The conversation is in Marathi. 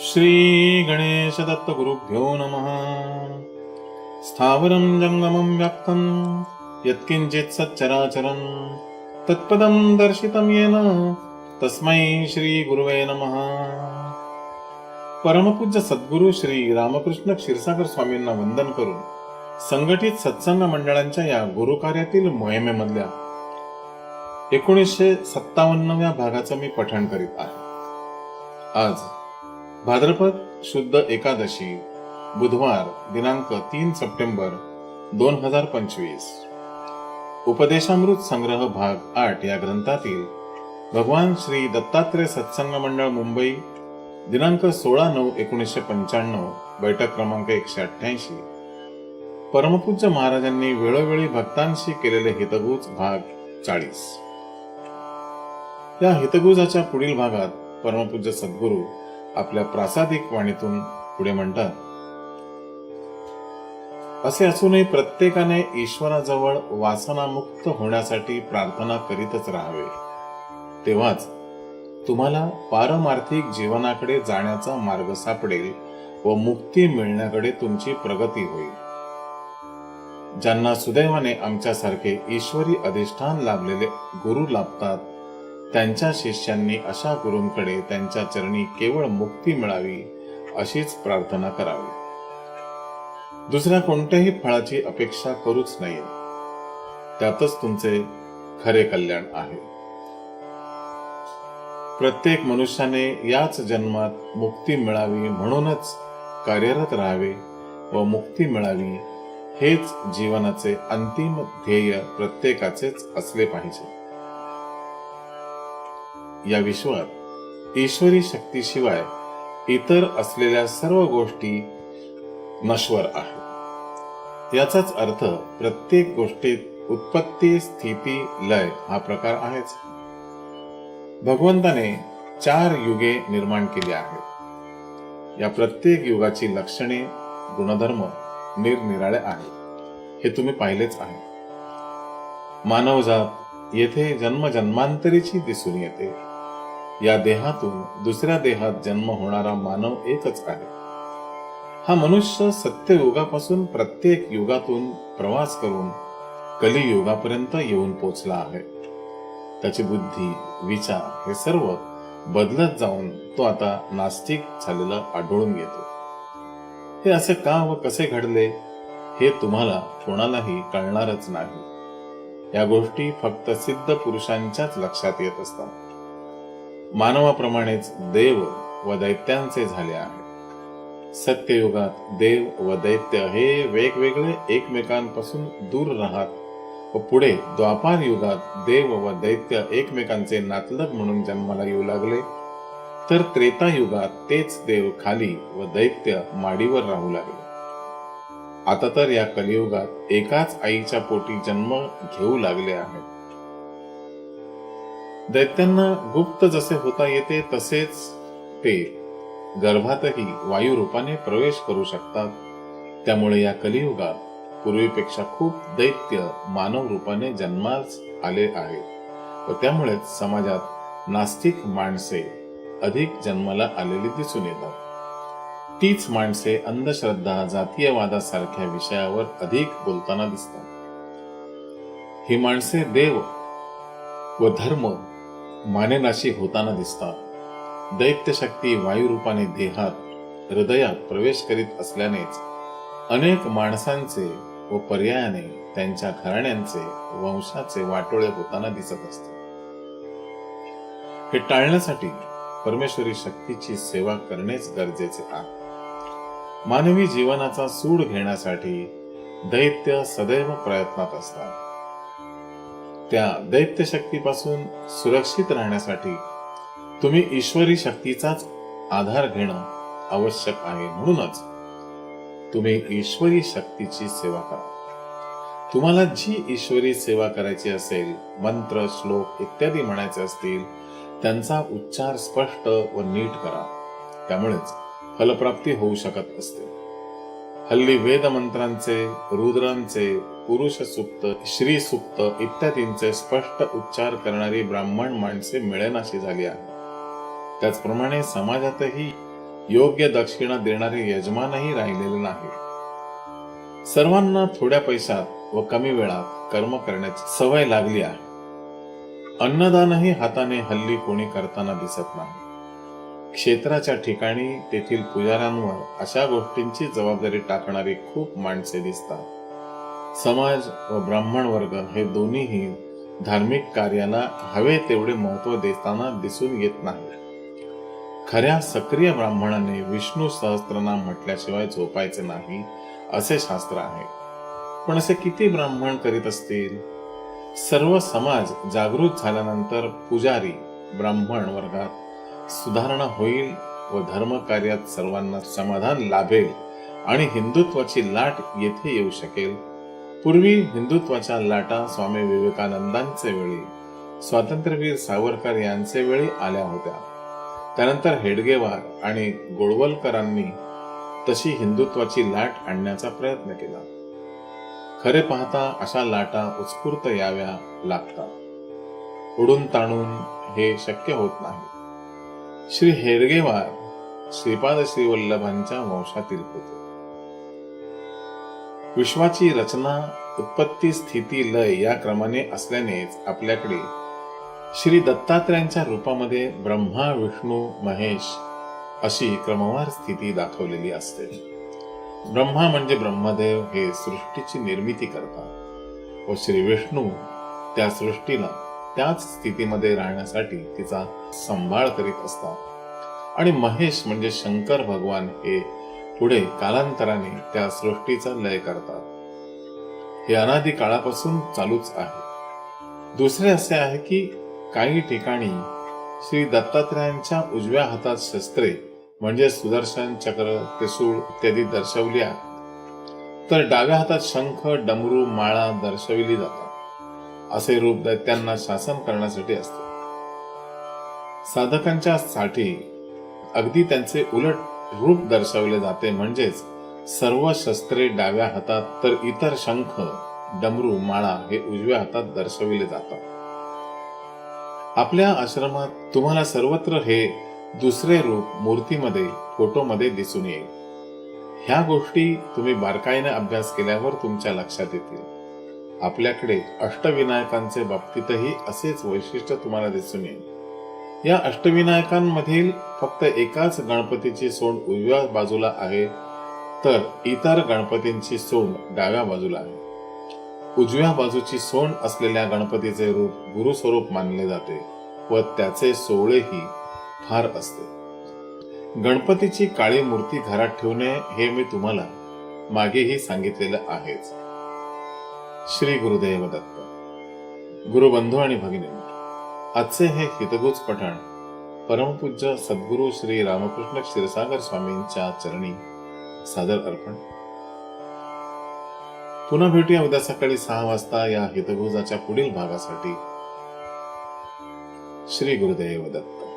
श्री गणेश दत्त गुरुभ्यो नमः। स्थावरं जङ्गमं व्याप्तं यत्किञ्चित् सच्चराचरं तत्पदं दर्शितं येन तस्मै श्री गुरुवे नमः। परमपूज्य सद्गुरू श्री रामकृष्ण क्षीरसागर स्वामींना वंदन करून संघटित सत्संग मंडळांच्या या गुरुकार्यातील मोहिमेमधल्या एकोणीसशे सत्तावन्नव्या भागाचं मी पठण करीत आहे. आज भाद्रपद शुद्ध एकादशी बुधवार दिनांक तीन सप्टेंबर दोन हजार पंचवीस. उपदेशामृत संग्रह भाग आठ या ग्रंथातील भगवान श्री दत्तात्रय सत्संग मंडळ मुंबई दिनांक सोळा नऊ एकोणीसशे पंच्याण्णव बैठक क्रमांक एकशे अठ्ठ्याऐंशी. परमपूज्य महाराजांनी वेळोवेळी भक्तांशी केलेले हितगुज भाग चाळीस. या हितगुजाच्या पुढील भागात परमपूज्य सद्गुरू आपल्या प्रासादिक वाणीतून पुढे म्हणतात असे असूनही प्रत्येकाने ईश्वराजवळ वासनामुक्त होण्यासाठी प्रार्थना करीतच राहावे. तेव्हाच तुम्हाला पारमार्थिक जीवनाकडे जाण्याचा मार्ग सापडेल व मुक्ती मिळण्याकडे तुमची प्रगती होईल. ज्यांना सुदैवाने आमच्यासारखे ईश्वरी अधिष्ठान लाभलेले गुरु लाभतात त्यांच्या शिष्यांनी अशा गुरूंकडे त्यांच्या चरणी केवळ मुक्ती मिळावी अशीच प्रार्थना करावी. दुसऱ्या कोणत्याही फळाची अपेक्षा करूच नाही त्यातच तुमचे खरे कल्याण आहे. प्रत्येक मनुष्याने याच जन्मात मुक्ती मिळावी म्हणूनच कार्यरत राहावे व मुक्ती मिळावी हेच जीवनाचे अंतिम ध्येय प्रत्येकाचेच असले पाहिजे. या विश्वात ईश्वरी शक्तीशिवाय इतर असलेल्या सर्व गोष्टी नश्वर आहेत. याचाच अर्थ प्रत्येक गोष्टीत उत्पत्ती स्थिती लय हा प्रकार आहेच. भगवंताने चार युगे निर्माण केली आहेत. या प्रत्येक युगाची लक्षणे गुणधर्म निरनिराळे आहेत. हे तुम्ही पाहिलेच आहे. मानवजात येथे जन्मजन्मांतरीची दिसून येते. या देहातून दुसऱ्या देहात जन्म होणारा मानव एकच आहे. हा मनुष्य सत्ययुगापासून प्रत्येक युगातून प्रवास करून कलियुगापर्यंत येऊन पोचला आहे. त्याची बुद्धी विचार हे सर्व बदलत जाऊन तो आता नास्तिक झालेला आढळून येतो. हे असे का व कसे घडले हे तुम्हाला कोणालाही कळणारच नाही. या गोष्टी फक्त सिद्ध पुरुषांच्याच लक्षात येत असतात. मानवाप्रमाणेच देव व दैत्यांचे झाले आहे. सत्ययुगात देव व दैत्य हे वेगवेगळे एकमेकांपासून दूर राहत व पुढे द्वापार युगात देव व दैत्य एकमेकांचे नातलग म्हणून जन्माला येऊ लागले तर त्रेता युगात तेच देव खाली व दैत्य माडीवर राहू लागले. आता तर या कलियुगात एकाच आईच्या पोटी जन्म घेऊ लागले आहेत. दैत्यांना गुप्त जसे होता येते तसेच ते गर्भातही वायू रूपाने प्रवेश करू शकतात. त्यामुळे या कलियुगात पूर्वीपेक्षा खूप दैत्य मानव रूपाने जन्मास आले आहेत. व त्यामुळेच समाजात नास्तिक माणसे अधिक जन्माला आलेली दिसून येतात. तीच माणसे अंधश्रद्धा जातीयवादासारख्या विषयावर अधिक बोलताना दिसतात. ही माणसे देव व धर्म मानेनाशी होताना दिसतात. दैत्य शक्ती रूपाने देहात हृदयात प्रवेश करीत असल्यानेच अनेक माणसांचे व पर्यायाने त्यांच्या घराण्यांचे वंशाचे वाटोळे होताना दिसत असते. हे टाळण्यासाठी परमेश्वरी शक्तीची सेवा करणेच गरजेचे आहे. मानवी जीवनाचा सूड घेण्यासाठी दैत्य सदैव प्रयत्नात असतात. त्या दैत्य शक्तीपासून सुरक्षित राहण्यासाठी तुम्ही ईश्वरी शक्तीचाच आधार घेणं आवश्यक आहे म्हणूनच तुम्ही ईश्वरी शक्तीची सेवा करा. तुम्हाला जी ईश्वरी सेवा करायची असेल मंत्र श्लोक इत्यादी म्हणायचे असतील त्यांचा उच्चार स्पष्ट व नीट करा. त्यामुळेच फलप्राप्ती होऊ शकत असते. हल्ली वेद मंत्रांचे रुद्रांचे पुरुष सुप्त श्री सुप्त इत्यादींचे स्पष्ट उच्चार करणारी ब्राह्मण माणसे मिळेनाशी झाली आहे त्याचप्रमाणे समाजातही योग्य दक्षिणा देणारे यजमानही राहिलेले नाही सर्वांना थोड्या पैशात व कमी वेळात कर्म करण्याची सवय लागली आहे. अन्नदानही हाताने हल्ली कोणी करताना दिसत नाही. क्षेत्राच्या ठिकाणी तेथील पुजाऱ्यांवर अशा गोष्टींची जबाबदारी टाकणारी खूप माणसे दिसतात. समाज व ब्राह्मण वर्ग हे दोन्हीही धार्मिक कार्याला हवे तेवढे महत्त्व देताना दिसून येत नाही. खऱ्या सक्रिय ब्राह्मणाने विष्णू सहस्त्रनाम म्हटल्याशिवाय झोपायचे नाही असे शास्त्र आहे. पण असे किती ब्राह्मण करीत असतील? सर्व समाज जागृत झाल्यानंतर पुजारी ब्राह्मण वर्गात सुधारणा होईल व धर्म कार्यात सर्वांना समाधान लाभेल आणि हिंदुत्वाची लाट येथे येऊ शकेल पूर्वी हिंदुत्वाच्या लाटा स्वामी विवेकानंदांचे वेळी स्वातंत्र्यवीर सावरकर यांचे वेळी आल्या होत्या. त्यानंतर हेडगेवार आणि गोळवलकरांनी तशी हिंदुत्वाची लाट आणण्याचा प्रयत्न केला. खरे पाहता अशा लाटा उत्स्फूर्त याव्या लागतात. उडून ताणून हे शक्य होत नाही. श्री हेडगेवार श्रीपाद श्री वल्लभांच्या वंशातील होते. विश्वाची रचना उत्पत्ती स्थिती लय या क्रमाने असल्यानेच आपल्याकडे श्री दत्तात्रयांच्या रूपामध्ये ब्रह्मा विष्णू महेश अशी क्रमवार स्थिती दाखवलेली असते. ब्रह्मा म्हणजे ब्रह्मदेव हे सृष्टीची निर्मिती करतात व श्री विष्णू त्या सृष्टीला त्याच स्थितीमध्ये राहण्यासाठी तिचा सांभाळ करीत असतात. आणि महेश म्हणजे शंकर भगवान हे पुढे कालांतराने त्या सृष्टीचा लय करतात. हे अनादी काळापासून चालूच आहे. दुसरे असे आहे की काही ठिकाणी श्री दत्तात्रयांच्या उजव्या हातात शस्त्रे म्हणजे सुदर्शन चक्र त्रिसूळ इत्यादी दर्शवल्या तर डाव्या हातात शंख डमरू माळा दर्शविली जातात. असे रूप दैत्यांना शासन करण्यासाठी असते. साधकांच्या साठी अगदी त्यांचे उलट रूप दर्शवले जाते म्हणजेच सर्व शस्त्रे डाव्या हातात तर इतर शंख डमरू माळा हे उजव्या हातात दर्शविले जातात. आपल्या आश्रमात तुम्हाला सर्वत्र हे दुसरे रूप मूर्तीमध्ये फोटोमध्ये दिसून येईल. ह्या गोष्टी तुम्ही बारकाईने अभ्यास केल्यावर तुमच्या लक्षात येतील. आपल्याकडे अष्टविनायकांचे बाबतीतही असेच वैशिष्ट्य तुम्हाला दिसून येईल. या अष्टविनायकांमधील फक्त एकाच गणपतीची सोंड उजव्या बाजूला आहे तर इतर गणपतींची सोंड डाव्या बाजूला आहे. उजव्या बाजूची सोंड असलेल्या गणपतीचे रूप गुरुस्वरूप मानले जाते व त्याचे सोहळेही फार असते. गणपतीची काळी मूर्ती घरात ठेवणे हे मी तुम्हाला मागेही सांगितलेलं आहेच. श्री गुरुदेव दत्त गुरुबंधू आणि भगिनी आजचे हे हितगुज पठण परमपूज्य सद्गुरू श्री रामकृष्ण क्षीरसागर स्वामींच्या चरणी सादर अर्पण. पुन्हा भेटूया उद्या सकाळी सहा वाजता या हितगुजाच्या पुढील भागासाठी. श्री गुरुदेव दत्त.